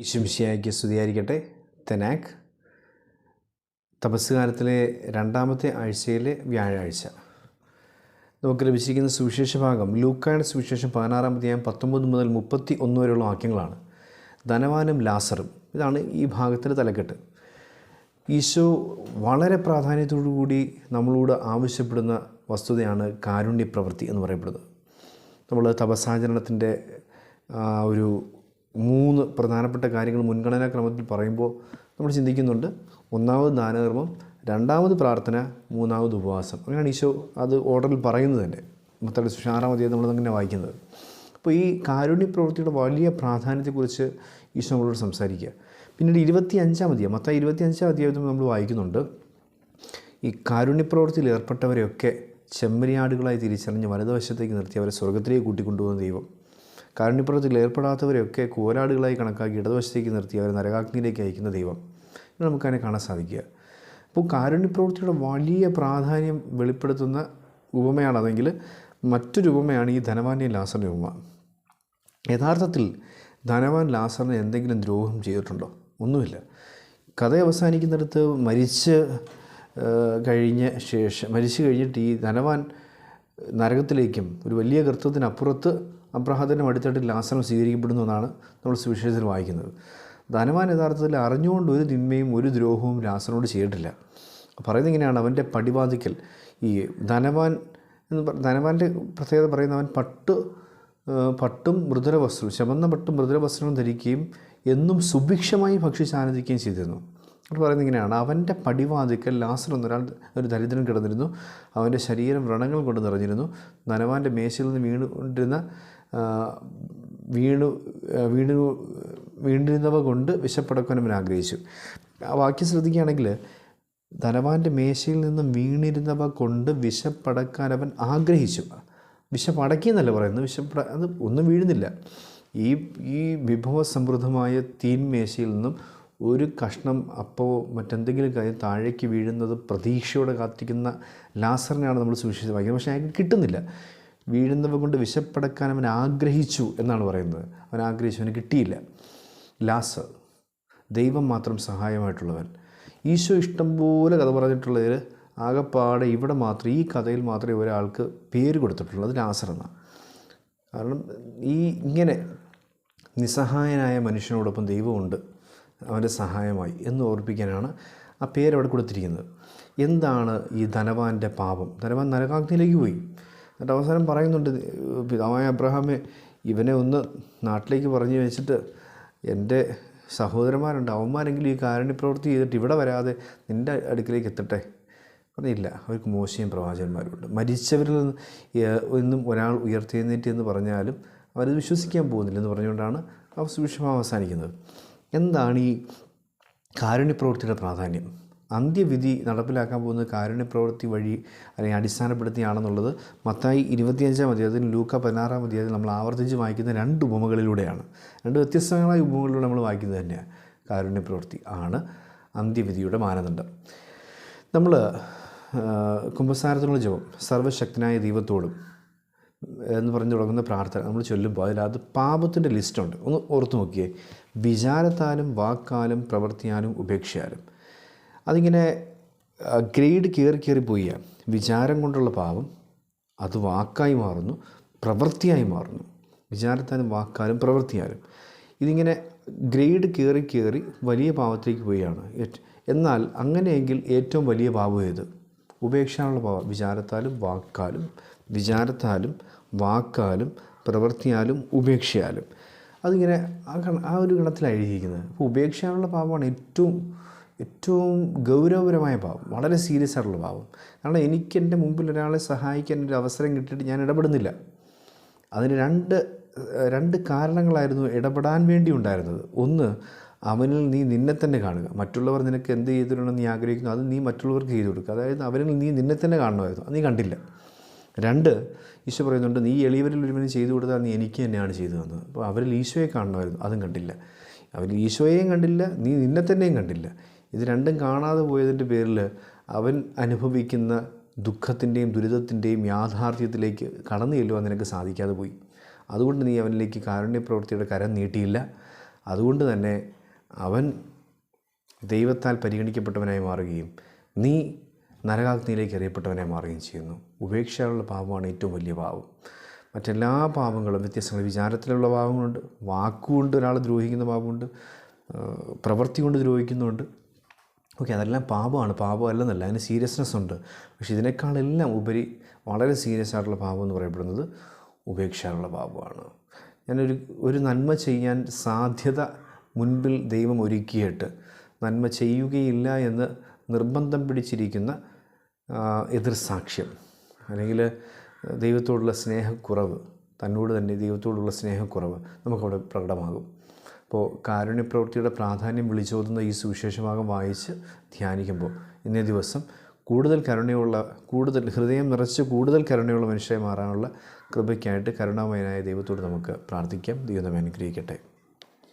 ഈശുമിശിയായിക്ക് സ്തുതിയായിരിക്കട്ടെ. തെനാക് തപസ്സുകാലത്തിലെ രണ്ടാമത്തെ ആഴ്ചയിലെ വ്യാഴാഴ്ച. നമുക്ക് ലഭിച്ചിരിക്കുന്ന സുവിശേഷ ഭാഗം. ലൂക്കായുടെ സുവിശേഷം പതിനാറാം അധ്യായം പത്തൊമ്പത് മുതൽ മുപ്പത്തി ഒന്ന് വരെയുള്ള വാക്യങ്ങളാണ്. ധനവാനും ലാസറും. ഇതാണ് ഈ ഭാഗത്തിന്റെ തലക്കെട്ട്. ഈശോ വളരെ കൂടി നമ്മളോട് ആവശ്യപ്പെടുന്ന വസ്തുതയാണ് കാരുണ്യപ്രവൃത്തി എന്ന് പറയപ്പെടുന്നത്. നമ്മൾ തപസ്സാചരണത്തിന്റെ ഒരു മൂന്ന് പ്രധാനപ്പെട്ട കാര്യങ്ങൾ മുൻഗണനാ ക്രമത്തിൽ പറയുമ്പോൾ നമ്മൾ ചിന്തിക്കുന്നുണ്ട്. ഒന്നാമത് ദാനകർമ്മം രണ്ടാമത് പ്രാർത്ഥന മൂന്നാമത് ഉപവാസം. അങ്ങനെയാണ് ഈശോ അത് ഓർഡറിൽ പറയുന്നത് തന്നെ. മത്തയുടെ സുഷാറാം നമ്മൾ അങ്ങനെ വായിക്കുന്നത്. അപ്പോൾ ഈ കാരുണ്യ പ്രവൃത്തിയുടെ വലിയ പ്രാധാന്യത്തെക്കുറിച്ച് ഈശോ നമ്മളോട് സംസാരിക്കുക. പിന്നീട് ഇരുപത്തി അഞ്ചാം അധ്യായം മൊത്തം ഇരുപത്തി അഞ്ചാം അധ്യായത്തിൽ നമ്മൾ വായിക്കുന്നുണ്ട്. ഈ കാരുണ്യപ്രവൃത്തിയിൽ ഏർപ്പെട്ടവരെയൊക്കെ ചെമ്മരിയാടുകളായി തിരിച്ചറിഞ്ഞ് വലതുവശത്തേക്ക് നിർത്തി അവരെ സ്വർഗത്തിലേക്ക് കൂട്ടിക്കൊണ്ടുപോകുന്ന ദൈവം. കാരുണ്യപ്രവൃത്തിയിൽ ഏർപ്പെടാത്തവരെയൊക്കെ കോലാടുകളായി കണക്കാക്കി ഇടതുവശത്തേക്ക് നിർത്തി അവരെ നരകാഗ്നിയിലേക്ക് അയക്കുന്ന ദൈവം. ഇത് നമുക്കതിനെ കാണാൻ സാധിക്കുക. അപ്പോൾ കാരുണ്യപ്രവൃത്തിയുടെ വലിയ പ്രാധാന്യം വെളിപ്പെടുത്തുന്ന ഉപമയാണതെങ്കിൽ മറ്റൊരു ഉപമയാണ് ഈ ധനവാന്യ ലാസറിന്റെ ഉപമ. യഥാർത്ഥത്തിൽ ധനവാൻ ലാസറിന് എന്തെങ്കിലും ദ്രോഹം ചെയ്തിട്ടുണ്ടോ? ഒന്നുമില്ല. കഥ അവസാനിക്കുന്നിടത്ത് മരിച്ച് കഴിഞ്ഞ ശേഷം മരിച്ചു കഴിഞ്ഞിട്ട് ഈ ധനവാൻ നരകത്തിലേക്കും ഒരു വലിയ കർത്തത്തിനപ്പുറത്ത് അബ്രഹാത്തിന്റെ അടുത്തിട്ട് ലാസറം സ്വീകരിക്കപ്പെടുന്നു എന്നാണ് നമ്മൾ സുവിശേഷത്തിൽ വായിക്കുന്നത്. ധനവാൻ യഥാർത്ഥത്തിൽ അറിഞ്ഞുകൊണ്ട് ഒരു തിന്മയും ഒരു ദ്രോഹവും ലാസനോട് ചെയ്തിട്ടില്ല. പറയുന്നത് ഇങ്ങനെയാണ്. അവന്റെ പടിവാതിക്കൽ. ഈ ധനവാൻ എന്ന് ധനവാന്റെ പ്രത്യേകത പറയുന്ന അവൻ പട്ട് പട്ടും മൃദുര വസ്ത്രവും ചുമന്ന പട്ടും മൃദുര വസ്ത്രവും ധരിക്കുകയും എന്നും സുഭിക്ഷമായി ഭക്ഷിച്ച് ആനന്ദിക്കുകയും ചെയ്തിരുന്നു. അത് പറയുന്നത് ഇങ്ങനെയാണ്. അവന്റെ പടിവാതിക്കൽ ലാസർ എന്നൊരാൾ ഒരു ദരിദ്രൻ കിടന്നിരുന്നു. അവന്റെ ശരീരം വ്രണങ്ങൾ കൊണ്ട് നിറഞ്ഞിരുന്നു. ധനവാന്റെ മേശയിൽ നിന്ന് വീണുകൊണ്ടിരുന്ന വീണു വീണു വീണ്ടിരുന്നവ കൊണ്ട് വിശപ്പടക്കുവാൻ അവൻ ആഗ്രഹിച്ചു. ആ വാക്യം ശ്രദ്ധിക്കുകയാണെങ്കിൽ ധനവാന്റെ മേശയിൽ നിന്നും വീണിരുന്നവ കൊണ്ട് വിശപ്പടക്കാൻ അവൻ ആഗ്രഹിച്ചു. വിശപ്പടക്കി എന്നല്ല പറയുന്നത്? വിശപ്പട അത് ഒന്നും വീഴുന്നില്ല. ഈ ഈ വിഭവസമൃദ്ധമായ തീൻമേശയിൽ നിന്നും ഒരു കഷ്ണം അപ്പോ മറ്റെന്തെങ്കിലും കാര്യം താഴേക്ക് വീഴുന്നത് പ്രതീക്ഷയോടെ കാത്തിരിക്കുന്ന ലാസറിനെയാണ് നമ്മൾ സുവിശേഷം വായിക്കുന്നത് പക്ഷേ അയാൾക്ക് കിട്ടുന്നില്ല. വീഴുന്നവ കൊണ്ട് വിശപ്പടക്കാൻ അവൻ ആഗ്രഹിച്ചു എന്നാണ് പറയുന്നത്. അവൻ ആഗ്രഹിച്ചു അവന് കിട്ടിയില്ല. ലാസ് ദൈവം മാത്രം സഹായമായിട്ടുള്ളവൻ. ഈശോ ഇഷ്ടം പോലെ കഥ പറഞ്ഞിട്ടുള്ളതിൽ ആകെപ്പാടെ ഇവിടെ മാത്രം ഈ കഥയിൽ മാത്രമേ ഒരാൾക്ക് പേര് കൊടുത്തിട്ടുള്ളൂ അത് ലാസർ എന്നാണ്. കാരണം ഈ ഇങ്ങനെ നിസ്സഹായനായ മനുഷ്യനോടൊപ്പം ദൈവമുണ്ട് അവന്റെ സഹായമായി എന്ന് ഓർപ്പിക്കാനാണ് ആ പേര് അവിടെ കൊടുത്തിരിക്കുന്നത്. എന്താണ് ഈ ധനവാന്റെ പാപം? ധനവാൻ നരകാഗ്നിയിലേക്ക് പോയി. എന്നിട്ട് അവസാനം പറയുന്നുണ്ട് പിതാവായ അബ്രഹാമെ ഇവനെ ഒന്ന് നാട്ടിലേക്ക് പറഞ്ഞു വെച്ചിട്ട് എന്റെ സഹോദരന്മാരുണ്ട് അവന്മാരെങ്കിലും ഈ കാരണി പ്രവൃത്തി ചെയ്തിട്ട് ഇവിടെ വരാതെ നിന്റെ അടുക്കിലേക്ക് എത്തട്ടെ? പറഞ്ഞില്ല അവർക്ക് മോശയും പ്രവാചകന്മാരുണ്ട് മരിച്ചവരിൽ നിന്ന് ഒരാൾ ഉയർത്തെഴുന്നേറ്റ് എന്ന് പറഞ്ഞാലും അവരത് വിശ്വസിക്കാൻ പോകുന്നില്ല എന്ന് പറഞ്ഞുകൊണ്ടാണ് ആ സുവിശേഷം അവസാനിക്കുന്നത് എന്താണ് ഈ കാരുണ്യപ്രവൃത്തിയുടെ പ്രാധാന്യം? അന്ത്യവിധി നടപ്പിലാക്കാൻ പോകുന്നത് കാരുണ്യപ്രവൃത്തി വഴി അല്ലെങ്കിൽ അടിസ്ഥാനപ്പെടുത്തിയാണെന്നുള്ളത് മത്തായി ഇരുപത്തിയഞ്ചാം അധ്യായത്തിൽ ലൂക്ക പതിനാറാം അധ്യായത്തിൽ നമ്മൾ ആവർത്തിച്ച് വായിക്കുന്ന രണ്ട് ഉപമകളിലൂടെയാണ്. രണ്ട് വ്യത്യസ്തങ്ങളായ ഉപമകളിലൂടെ നമ്മൾ വായിക്കുന്നത് തന്നെയാണ് കാരുണ്യപ്രവൃത്തി ആണ് അന്ത്യവിധിയുടെ മാനദണ്ഡം. നമ്മൾ കുംഭസാരത്തിനുള്ള ജപം സർവശക്തനായ ദൈവത്തോടും എന്ന് പറഞ്ഞു തുടങ്ങുന്ന പ്രാർത്ഥന നമ്മൾ ചൊല്ലുമ്പോൾ അതിലകത്ത് പാപത്തിന്റെ ലിസ്റ്റുണ്ട് ഒന്ന് ഓർത്ത് നോക്കിയേ. വിചാരത്താലും വാക്കാലും പ്രവർത്തിയാലും ഉപേക്ഷയാലും. അതിങ്ങനെ ഗ്രേഡ് കയറി കയറി പോയി. വിചാരം കൊണ്ടുള്ള പാപം അത് വാക്കായി മാറുന്നു പ്രവൃത്തിയായി മാറുന്നു. വിചാരത്താലും വാക്കാലും പ്രവൃത്തിയാലും. ഇതിങ്ങനെ ഗ്രേഡ് കയറി കയറി വലിയ പാപത്തിലേക്ക് പോവുകയാണ്. എന്നാൽ അങ്ങനെയെങ്കിൽ ഏറ്റവും വലിയ പാപം ഏത്? ഉപേക്ഷാനുള്ള പാപം. വിചാരത്താലും വാക്കാലും വിചാരത്താലും വാക്കാലും പ്രവൃത്തിയാലും ഉപേക്ഷയാലും അതിങ്ങനെ ആ ആ ഒരു ഗണത്തിലാണ് എഴുതിയിരിക്കുന്നത് അപ്പോൾ ഉപേക്ഷയാനുള്ള പാപമാണ് ഏറ്റവും ഏറ്റവും ഗൗരവപരമായ ഭാവം വളരെ സീരിയസ് ആയിട്ടുള്ള ഭാവം. കാരണം എനിക്ക് എന്റെ മുമ്പിൽ ഒരാളെ സഹായിക്കാൻ ഒരു അവസരം കിട്ടിയിട്ട് ഞാൻ ഇടപെടുന്നില്ല. അതിന് രണ്ട് രണ്ട് കാരണങ്ങളായിരുന്നു ഇടപെടാൻ വേണ്ടി ഉണ്ടായിരുന്നത്. ഒന്ന് അവനിൽ നീ നിന്നെ തന്നെ കാണുക. മറ്റുള്ളവർ നിനക്ക് എന്ത് ചെയ്തിട്ടുണ്ടെന്ന് നീ ആഗ്രഹിക്കുന്നു അത് നീ മറ്റുള്ളവർക്ക് ചെയ്തു കൊടുക്കുക. അതായത് അവനിൽ നീ നിന്നെ തന്നെ കാണുമായിരുന്നു അത് നീ കണ്ടില്ല. രണ്ട് ഈശോ പറയുന്നുണ്ട് നീ എളിയവരിൽ ഒരുവന് ചെയ്തു കൊടുത്താൽ നീ എനിക്ക് തന്നെയാണ് ചെയ്തു തന്നത്. അപ്പോൾ അവരിൽ ഈശോയെ കാണണമായിരുന്നു അതും കണ്ടില്ല. അവരിൽ ഈശോയെയും കണ്ടില്ല നീ നിന്നെ തന്നെയും കണ്ടില്ല. ഇത് രണ്ടും കാണാതെ പോയതിന്റെ പേരിൽ അവൻ അനുഭവിക്കുന്ന ദുഃഖത്തിന്റെയും ദുരിതത്തിന്റെയും യാഥാർത്ഥ്യത്തിലേക്ക് കടന്നു ചെല്ലുവാൻ നിനക്ക് സാധിക്കാതെ പോയി. അതുകൊണ്ട് നീ അവനിലേക്ക് കാരുണ്യപ്രവൃത്തിയുടെ കരം നീട്ടിയില്ല. അതുകൊണ്ട് തന്നെ അവൻ ദൈവത്താൽ പരിഗണിക്കപ്പെട്ടവനായി മാറുകയും നീ നരകാഗ്നിയിലേക്ക് എറിയപ്പെട്ടവനായി മാറുകയും ചെയ്യുന്നു. ഉപേക്ഷയുള്ള പാപമാണ് ഏറ്റവും വലിയ പാപം. മറ്റെല്ലാ പാപങ്ങളും വ്യത്യസ്തങ്ങൾ വിചാരത്തിലുള്ള പാപങ്ങളുണ്ട് വാക്കുകൊണ്ട് ഒരാളെ ദ്രോഹിക്കുന്ന പാപമുണ്ട് പ്രവൃത്തി കൊണ്ട് ദ്രോഹിക്കുന്നുണ്ട് ഓക്കെ അതെല്ലാം പാപമാണ്. പാപമല്ലെന്നല്ല അതിന് സീരിയസ്നെസ് ഉണ്ട്. പക്ഷേ ഇതിനേക്കാളെല്ലാം ഉപരി വളരെ സീരിയസ് ആയിട്ടുള്ള പാപം എന്ന് പറയപ്പെടുന്നത് ഉപേക്ഷാനുള്ള പാപമാണ്. ഞാനൊരു ഒരു നന്മ ചെയ്യാൻ സാധ്യത മുൻപിൽ ദൈവം ഒരുക്കിയിട്ട് നന്മ ചെയ്യുകയില്ല എന്ന് നിർബന്ധം പിടിച്ചിരിക്കുന്ന എതിർസാക്ഷ്യം എതിർ സാക്ഷ്യം അല്ലെങ്കിൽ ദൈവത്തോടുള്ള സ്നേഹക്കുറവ് തന്നോട് തന്നെ ദൈവത്തോടുള്ള സ്നേഹക്കുറവ് നമുക്കവിടെ പ്രകടമാകും. അപ്പോൾ കാരുണ്യപ്രവൃത്തിയുടെ പ്രാധാന്യം വിളിച്ചോതുന്ന ഈ സുവിശേഷഭാഗം വായിച്ച് ധ്യാനിക്കുമ്പോൾ ഇന്നേ ദിവസം കൂടുതൽ കരുണയുള്ള കൂടുതൽ ഹൃദയം നിറച്ച് കൂടുതൽ കരുണയുള്ള മനുഷ്യരെ മാറാനുള്ള കൃപയ്ക്കായിട്ട് കരുണാമയനായ ദൈവത്തോട് നമുക്ക് പ്രാർത്ഥിക്കാം. ദൈവം അനുഗ്രഹിക്കട്ടെ.